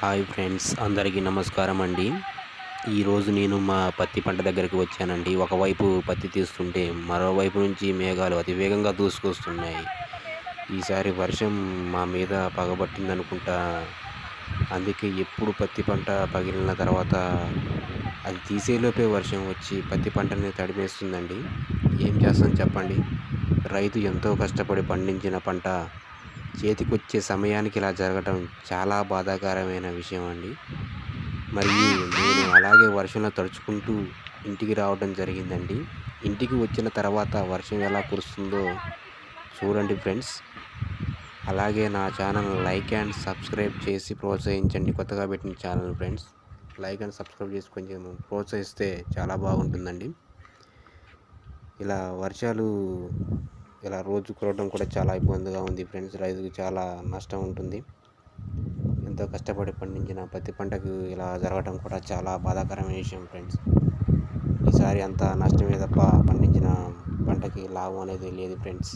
Hi friends అందరికీ నమస్కారం అండి. ఈరోజు నేను మా పత్తి పంట దగ్గరికి వచ్చానండి. ఒకవైపు పత్తి తీస్తుంటే మరోవైపు నుంచి మేఘాలు అతి వేగంగా దూసుకొస్తున్నాయి. ఈసారి వర్షం మా మీద పగబట్టిందనుకుంటా అందుకే ఎప్పుడు పత్తి పంట పగిలిన తర్వాత అది తీసేలోపే వర్షం వచ్చి పత్తి పంటని తడిమేస్తుందండి. ఏం చేస్తాం చెప్పండి? రైతు ఎంతో కష్టపడి పండించిన పంట చేతికొచ్చే సమయానికి ఇలా జరగటం చాలా బాధాకరమైన విషయం అండి. మరియు నేను అలాగే వర్షంలో తడుచుకుంటూ ఇంటికి రావడం జరిగిందండి. ఇంటికి వచ్చిన తర్వాత వర్షం ఎలా కురుస్తుందో చూడండి ఫ్రెండ్స్. అలాగే నా ఛానల్ లైక్ అండ్ సబ్స్క్రైబ్ చేసి ప్రోత్సహించండి. కొత్తగా పెట్టిన channel friends like and subscribe చేసి కొంచెం ప్రోత్సహిస్తే చాలా బాగుంటుందండి. ఇలా వర్షాలు ఇలా రోజు కురవడం కూడా చాలా ఇబ్బందిగా ఉంది ఫ్రెండ్స్. రైతుకు చాలా నష్టం ఉంటుంది. ఎంతో కష్టపడి పండించిన పత్తి పంటకు ఇలా జరగడం కూడా చాలా బాధాకరమైన విషయం ఫ్రెండ్స్. ఈసారి అంత నష్టమే తప్ప పండించిన పంటకి లాభం అనేది లేదు ఫ్రెండ్స్.